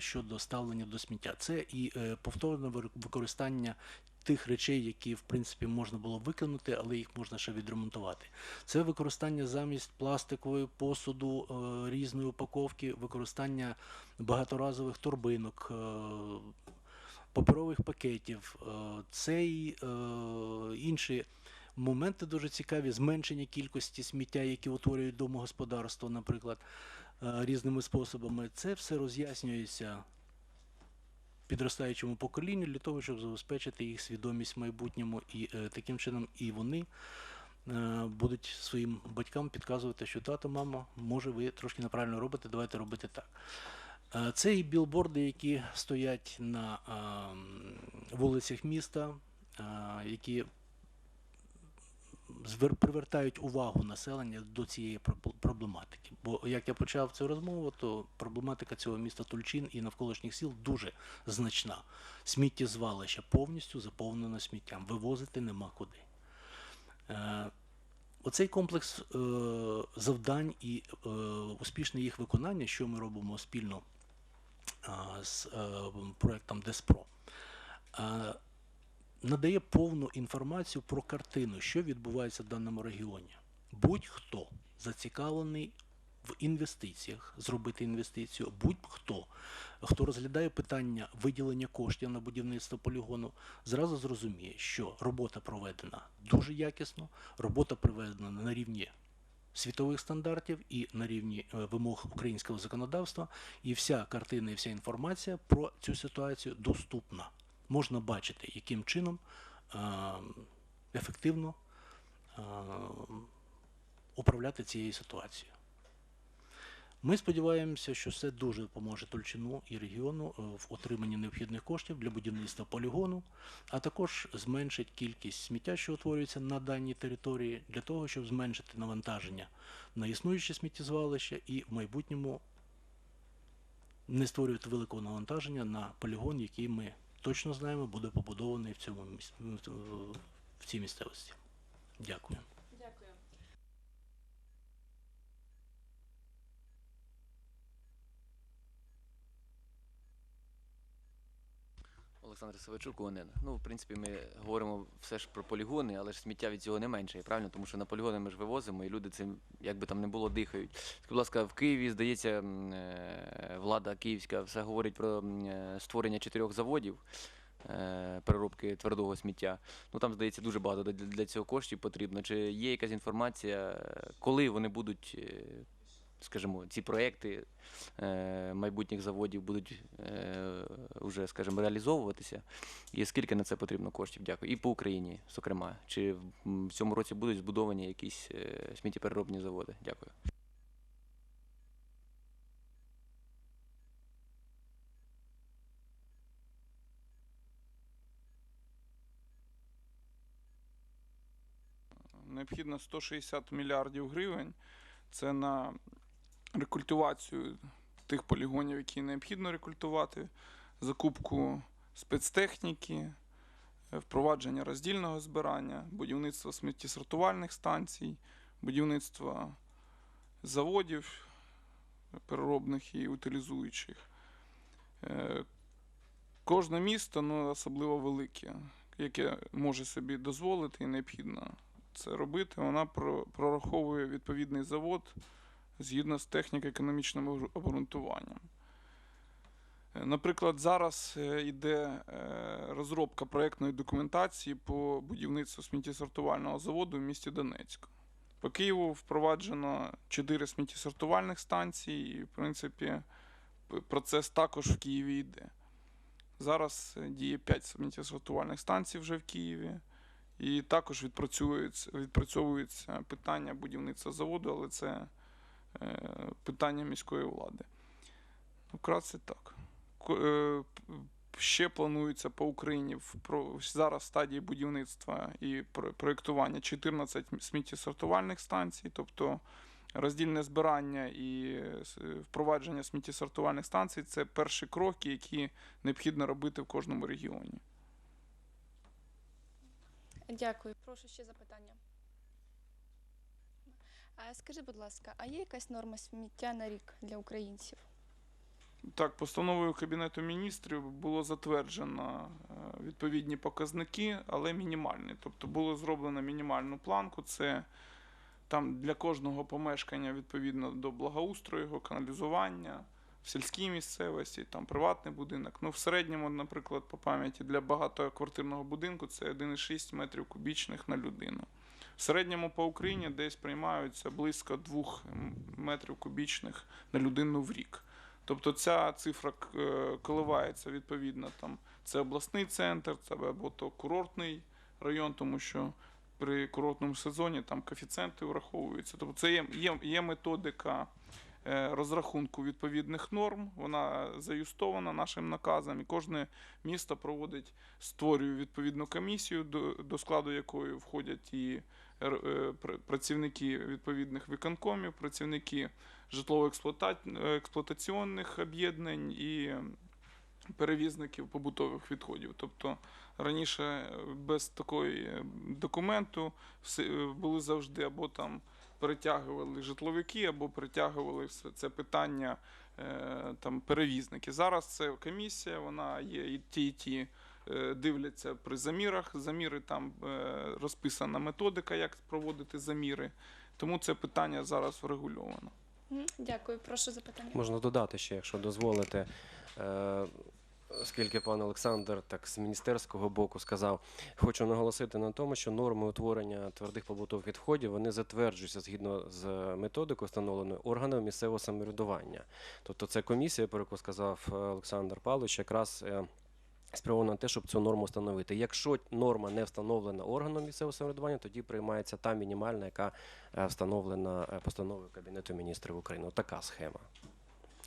щодо ставлення до сміття. Це і е, повторне використання тих речей, які в принципі можна було викинути, але їх можна ще відремонтувати. Це використання замість пластикової посуду, е, різної упаковки, використання багаторазових торбинок. е, Паперових пакетів, це е, інші моменти дуже цікаві, зменшення кількості сміття, які утворюють домогосподарство, наприклад, різними способами. Це все роз'яснюється підростаючому поколінню для того, щоб забезпечити їх свідомість в майбутньому, і е, таким чином і вони е, будуть своїм батькам підказувати, що тато, мама, може, ви трошки неправильно робите, давайте робити так. Е, Це і білборди, які стоять на е, вулицях міста, е, які привертають увагу населення до цієї проблематики. Бо як я почав цю розмову, то проблематика цього міста Тульчин і навколишніх сіл дуже значна. Сміттєзвалище повністю заповнено сміттям. Вивозити нема куди. Е, Оцей комплекс е, завдань і е, успішне їх виконання, що ми робимо спільно з проектом Деспро, надає повну інформацію про картину, що відбувається в даному регіоні. Будь-хто зацікавлений в інвестиціях, зробити інвестицію, будь-хто, хто розглядає питання виділення коштів на будівництво полігону, зразу зрозуміє, що робота проведена дуже якісно, робота проведена на рівні світових стандартів і на рівні е, вимог українського законодавства, і вся картина і вся інформація про цю ситуацію доступна. Можна бачити, яким чином е, ефективно е, управляти цією ситуацією. Ми сподіваємося, що це дуже допоможе Тульчину і регіону е, в отриманні необхідних коштів для будівництва полігону, а також зменшить кількість сміття, що утворюється на даній території, для того, щоб зменшити навантаження на існуючі сміттєзвалища і в майбутньому не створювати великого навантаження на полігон, який ми точно знаємо буде побудований в цьому в цій місцевості. Дякую. Олександр Савичук, ОНН. Ну, в принципі, ми говоримо все ж про полігони, але ж сміття від цього не менше, правильно? Тому що на полігони ми ж вивозимо, і люди цим, як би там не було, дихають. Скажіть, будь ласка, в Києві, здається, е, влада київська все говорить про е, створення чотирьох заводів. е, Переробки твердого сміття. Ну там, здається, дуже багато для, цього коштів потрібно. Чи є якась інформація, коли вони будуть, скажімо, ці проекти е, майбутніх заводів будуть е, вже, скажімо, реалізовуватися? І скільки на це потрібно коштів? Дякую. І по Україні, зокрема. Чи в цьому році будуть збудовані якісь е, сміттєпереробні заводи? Дякую. необхідно 160 мільярдів гривень. Це на рекультивацію тих полігонів, які необхідно рекультувати, закупку спецтехніки, е, впровадження роздільного збирання, будівництво сміттєсортувальних станцій, будівництво заводів переробних і утилізуючих. Е, Кожне місто, ну, особливо велике, яке може собі дозволити і необхідно це робити, вона прораховує відповідний завод згідно з техніко-економічним обґрунтуванням. Е, Наприклад, зараз е, йде е, розробка проєктної документації по будівництву сміттєсортувального заводу в місті Донецьку. По Києву впроваджено 4 сміттєсортувальних станції, і, в принципі, процес також в Києві йде. Зараз е, діє 5 сміттєсортувальних станцій вже в Києві. І також відпрацьовується, питання будівництва заводу, але це е, питання міської влади. Ну, Вкратце так. Е, ще планується по Україні в зараз стадії будівництва і проєктування 14 сміттєсортувальних станцій, тобто роздільне збирання і е, впровадження сміттєсортувальних станцій це перші кроки, які необхідно робити в кожному регіоні. Дякую. Прошу ще запитання. А скажи, будь ласка, а є якась норма сміття на рік для українців? Так, постановою Кабінету міністрів було затверджено е, відповідні показники, але мінімальні. Тобто було зроблено мінімальну планку. Це там для кожного помешкання відповідно до благоустрою, його каналізування в сільській місцевості, там приватний будинок. Ну, в середньому, наприклад, по пам'яті для багатоквартирного будинку це 1,6 метрів кубічних на людину. Середньому по Україні десь приймаються близько 2 метрів кубічних на людину в рік. Тобто ця цифра е, коливається відповідно там. Це обласний центр, це або то курортний район, тому що при курортному сезоні там коефіцієнти враховуються. Тобто це є, є, є методика розрахунку відповідних норм. Вона заюстована нашим наказом, і кожне місто проводить, створює відповідну комісію, до, складу якої входять і е, пр- працівники відповідних виконкомів, працівники житлово-експлуатаційних об'єднань і перевізників побутових відходів. Тобто раніше е, без такої е, документу е, були завжди або там перетягували житловики, або перетягували все це питання е, там перевізники. Зараз це комісія, вона є і ті, і ті. е, Дивляться при замірах. Заміри там е, розписана методика, як проводити заміри. Тому це питання зараз врегульовано. Дякую, прошу запитання. Можна додати ще, якщо дозволите. Оскільки пан Олександр так з міністерського боку сказав, хочу наголосити на тому, що норми утворення твердих побутових відходів вони затверджуються згідно з методикою, встановленою органами місцевого самоврядування. Тобто це комісія, про яку сказав е, Олександр Павлович, якраз е, спрямована на те, щоб цю норму встановити. Якщо норма не встановлена органом місцевого самоврядування, тоді приймається та мінімальна, яка е, встановлена постановою Кабінету міністрів України. Отака схема.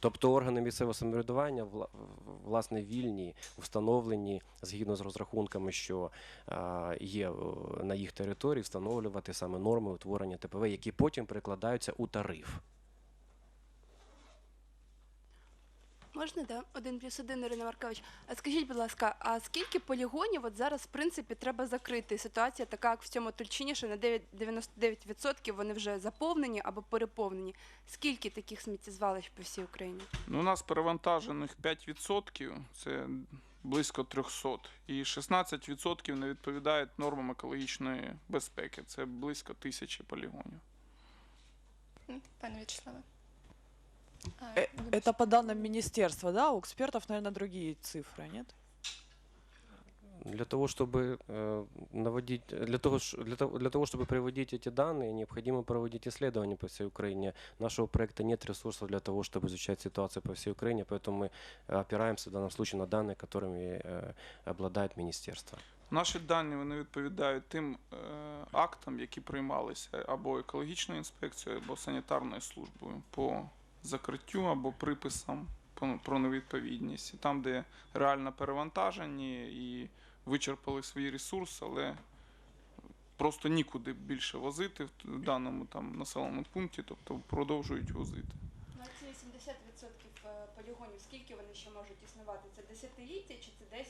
Тобто органи місцевого самоврядування власне вільні, встановлені згідно з розрахунками, що е, є е, на їх території, встановлювати саме норми утворення ТПВ, які потім перекладаються у тариф. Можна, да? Один плюс один, Ірина Маркович. А скажіть, будь ласка, а скільки полігонів от зараз, в принципі, треба закрити? Ситуація така, як в цьому Тульчині, що на 9 99% вони вже заповнені або переповнені. Скільки таких сміттєзвалищ по всій Україні? Ну, у нас перевантажених 5%, це близько 300, і 16% не відповідають нормам екологічної безпеки. Це близько тисячі полігонів. Пане Вячеславе. А, Э, вибачте. Это по данным министерства, да? У экспертов, наверное, другие цифры, нет? Для того, чтобы э, наводить, для того, ш- для, того, для того, чтобы приводить эти данные, необходимо проводить исследования по всей Украине. Нашего проекта нет ресурсов для того, чтобы изучать ситуацию по всей Украине, поэтому мы э, опираемся в данном случае на данные, которыми э, обладает министерство. Наші дані вони відповідають тим е, актам, які приймалися або екологічною інспекцією, або санітарною службою по закриттю або приписам про невідповідність. І там, де реально перевантажені і вичерпали свої ресурси, але просто нікуди більше возити в даному там населеному пункті, тобто продовжують возити. На ці 80% е, полігонів, скільки вони ще можуть існувати? Це десятиліття чи це 10-5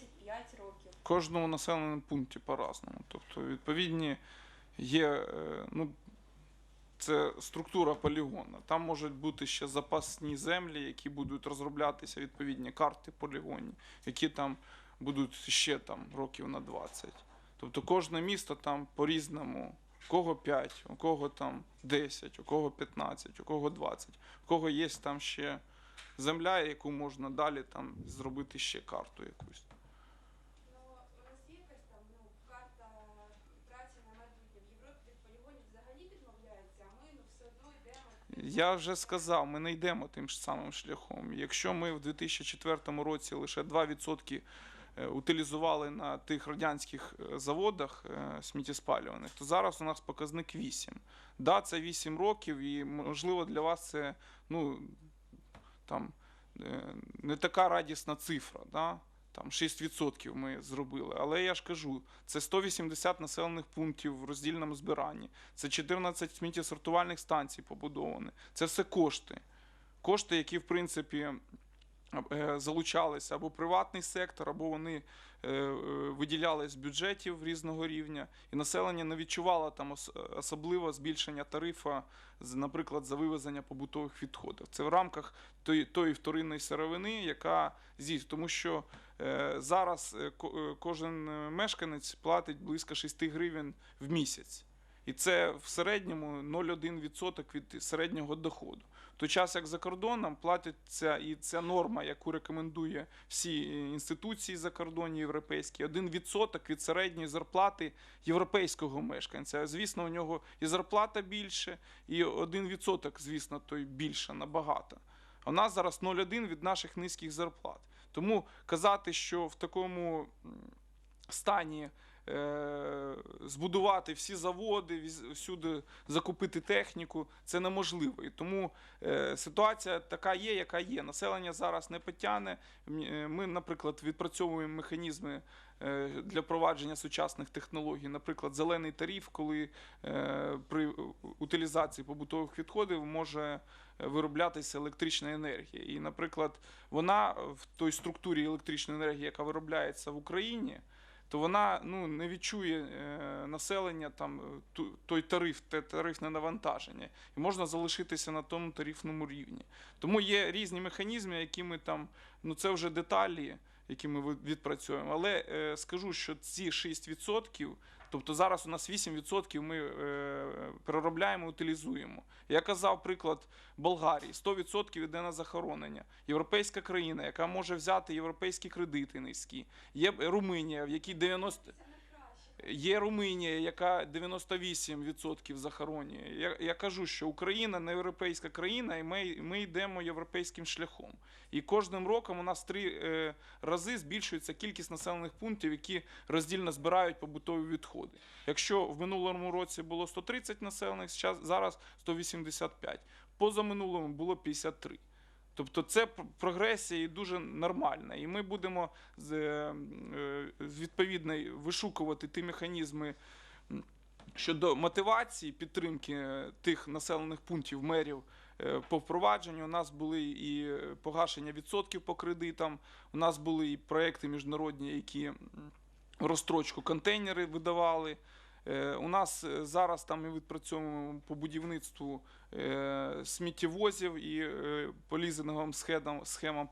років? Кожному населеному пункті по-разному. Тобто, відповідні є, е, ну, це структура полігона. Там можуть бути ще запасні землі, які будуть розроблятися відповідні карти полігонів, які там будуть ще там років на 20. Тобто кожне місто там по-різному. У кого 5, у кого там 10, у кого 15, у кого 20, у кого є там ще земля, яку можна далі там зробити ще карту якусь. Ну, у нас є якась там ну, карта праці на майбутнє. В Європі від полігонів взагалі відмовляються, а ми ну, все одно йдемо. Я вже сказав, ми не йдемо тим ж самим шляхом. Якщо ми в 2004 році лише 2% е, утилізували на тих радянських е, заводах е, сміттєспалюваних, то зараз у нас показник 8. Да, це 8 років, і можливо для вас це ну, там, не така радісна цифра. Да? Там 6% ми зробили. Але я ж кажу, це 180 населених пунктів в роздільному збиранні. Це 14 сміттєсортувальних станцій побудовані. Це все кошти. Кошти, які, в принципі, е, залучалися або приватний сектор, або вони е, е, виділялись з бюджетів різного рівня, і населення не відчувало там ос- особливо збільшення тарифа, наприклад, за вивезення побутових відходів. Це в рамках тої, тої вторинної сировини, яка здійснює, тому що зараз е, е, кожен е, мешканець платить близько 6 гривень в місяць. І це в середньому 0,1% від середнього доходу. Той час, як за кордоном, платиться і ця норма, яку рекомендує всі інституції за закордонні європейські, 1% від середньої зарплати європейського мешканця. Звісно, у нього і зарплата більше, і 1%, звісно, той більше набагато. У нас зараз 0,1 від наших низьких зарплат. Тому казати, що в такому стані збудувати всі заводи, всюди закупити техніку, це неможливо. І тому е, ситуація така є, яка є. Населення зараз не потягне. Е, Ми, наприклад, відпрацьовуємо механізми е, для впровадження сучасних технологій. Наприклад, зелений тариф, коли е, при утилізації побутових відходів може е, вироблятися електрична енергія. І, наприклад, вона в той структурі електричної енергії, яка виробляється в Україні, то вона ну, не відчує е, населення там е, ту- той тариф, те тарифне навантаження, і можна залишитися на тому тарифному рівні. Тому є різні механізми, які ми там, ну це вже деталі, які ми відпрацьовуємо. Але е, скажу, що ці 6%, тобто зараз у нас 8% ми е, переробляємо, утилізуємо. Я казав приклад Болгарії: 100% йде на захоронення. Європейська країна, яка може взяти європейські кредити низькі. Є Румунія, в якій 90... Є Румунія, яка 98% захоронює. Я, я кажу, що Україна не європейська країна, і ми, ми йдемо європейським шляхом. І кожним роком у нас три е, рази збільшується кількість населених пунктів, які роздільно збирають побутові відходи. Якщо в минулому році було 130 населених, зараз 185. Позаминулому було 53. Тобто це пр- прогресія і дуже нормальна. І ми будемо е, е, відповідно вишукувати ті механізми щодо мотивації підтримки тих населених пунктів мерів е, по впровадженню. У нас були і погашення відсотків по кредитам, у нас були і проекти міжнародні, які розстрочку контейнери видавали. Е, У нас е, зараз там ми відпрацьовуємо по будівництву е, сміттєвозів і по лізинговим схемам, схемам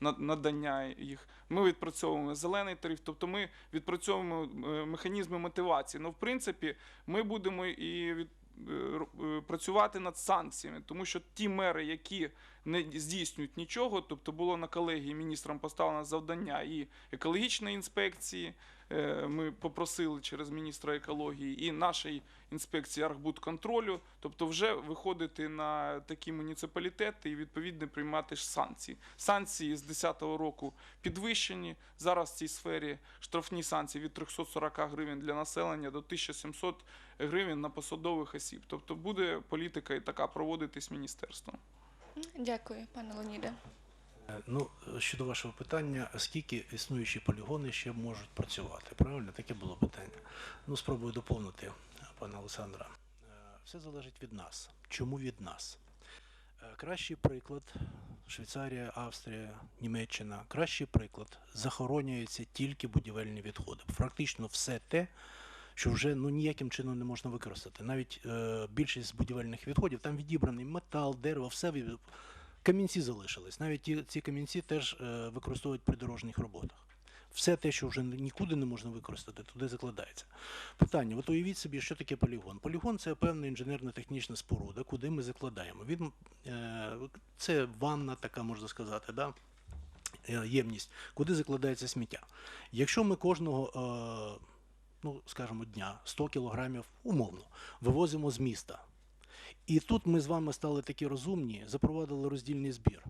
надання їх. Ми відпрацьовуємо зелений тариф, тобто ми відпрацьовуємо механізми мотивації. Ну, в принципі, ми будемо і працювати над санкціями, тому що ті мери, які не здійснюють нічого, тобто було на колегії міністрам поставлено завдання і екологічної інспекції. е, Ми попросили через міністра екології і нашої інспекції архбудконтролю, тобто вже виходити на такі муніципалітети і відповідно приймати ж санкції. Санкції з 2010 року підвищені. Зараз в цій сфері штрафні санкції від 340 гривень для населення до 1700 гривень на посадових осіб. Тобто буде політика і така проводитись міністерством. Дякую, пане Леоніде. Е, Ну, щодо вашого питання, скільки існуючі полігони ще можуть працювати? Правильно, таке було питання. Ну, спробую доповнити е, пана Олександра. Е, Все залежить від нас. Чому від нас? Е, Кращий приклад Швейцарія, Австрія, Німеччина. Кращий приклад захоронюються тільки будівельні відходи. Практично все те, що вже ну ніяким чином не можна використати. Навіть е, більшість будівельних відходів там відібраний метал, дерево, все камінці залишились. Навіть ті, ці камінці теж е, використовують при дорожніх роботах. Все те, що вже нікуди не можна використати, туди закладається. Питання: от уявіть собі, що таке полігон. Полігон це певна інженерно-технічна споруда, куди ми закладаємо. Він, е, це ванна, така можна сказати, да? е, ємність, куди закладається сміття. Якщо ми кожного, е, ну скажімо, дня 100 кілограмів умовно вивозимо з міста. І тут ми з вами стали такі розумні, запровадили роздільний збір.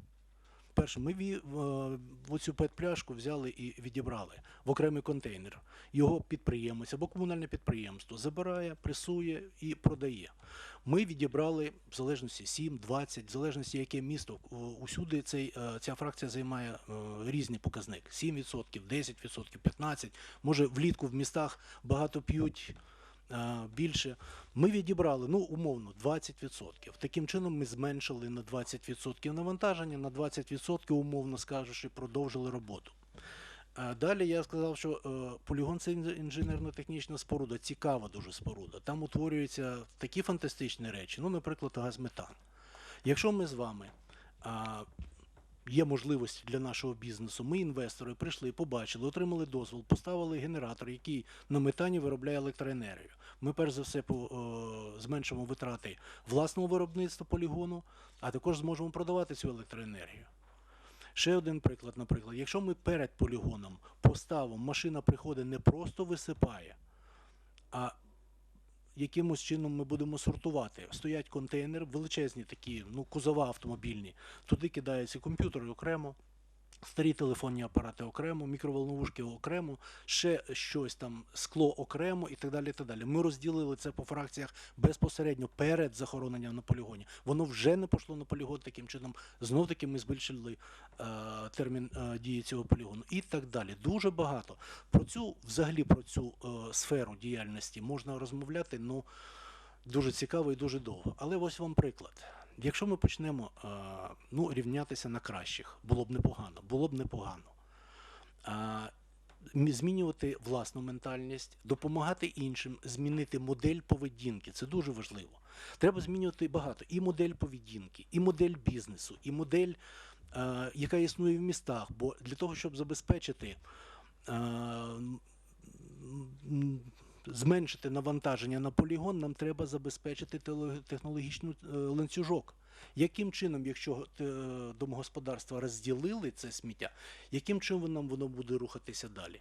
Перше, ми в, оцю пет-пляшку взяли і відібрали в окремий контейнер. Його підприємець або комунальне підприємство забирає, пресує і продає. Ми відібрали в залежності 7, 20, в залежності яке місто. Усюди цей, е, ця фракція займає е, різний показник: 7%, 10%, 15%. Може, влітку в містах багато п'ють е, більше. Ми відібрали, ну, умовно, 20%. Таким чином ми зменшили на 20% навантаження, на 20% умовно скажучи, продовжили роботу. Далі я сказав, що е, полігон це інж- інженерно-технічна споруда, цікава дуже споруда. Там утворюються такі фантастичні речі, ну, наприклад, газ метан. Якщо ми з вами є можливості для нашого бізнесу, ми, інвестори, прийшли, побачили, отримали дозвіл, поставили генератор, який на метані виробляє електроенергію. Ми перш за все е, зменшимо витрати власного виробництва полігону, а також зможемо продавати цю електроенергію. Ще один приклад, наприклад, якщо ми перед полігоном поставимо, машина приходить не просто висипає, а якимось чином ми будемо сортувати. Стоять контейнери, величезні такі, ну, кузова автомобільні. Туди кидаються комп'ютери окремо, старі телефонні апарати окремо, мікроволновушки окремо, ще щось там, скло окремо і так далі. І так далі. Ми розділили це по фракціях безпосередньо перед захороненням на полігоні. Воно вже не пішло на полігон таким чином. Знов таки ми збільшили е, термін е, дії цього полігону і так далі. Дуже багато. Про цю, взагалі, про цю е, сферу діяльності можна розмовляти, ну дуже цікаво і дуже довго. Але ось вам приклад. Якщо ми почнемо е, ну, рівнятися на кращих, було б непогано, було б непогано. Е, змінювати власну ментальність, допомагати іншим, змінити модель поведінки. Це дуже важливо. Треба змінювати багато і модель поведінки, і модель бізнесу, і модель, е, яка існує в містах. Бо для того, щоб забезпечити. Зменшити навантаження на полігон, нам треба забезпечити технологічний е, ланцюжок. Яким чином, якщо е, домогосподарства розділили це сміття, яким чином воно буде рухатися далі?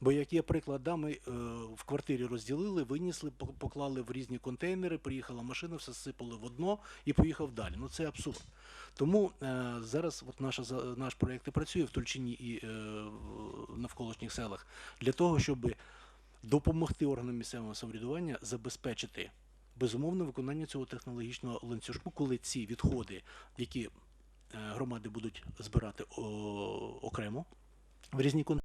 Бо як є приклад, да, ми е, в квартирі розділили, винесли, пок- поклали в різні контейнери, приїхала машина, все сипали в одно і поїхав далі. Ну це абсурд. Тому е, зараз от наша, наш проєкт і працює в Тульчині і е, навколишніх селах для того, щоб допомогти органам місцевого самоврядування забезпечити безумовне виконання цього технологічного ланцюжку, коли ці відходи, які е, громади будуть збирати окремо в різні контейнери,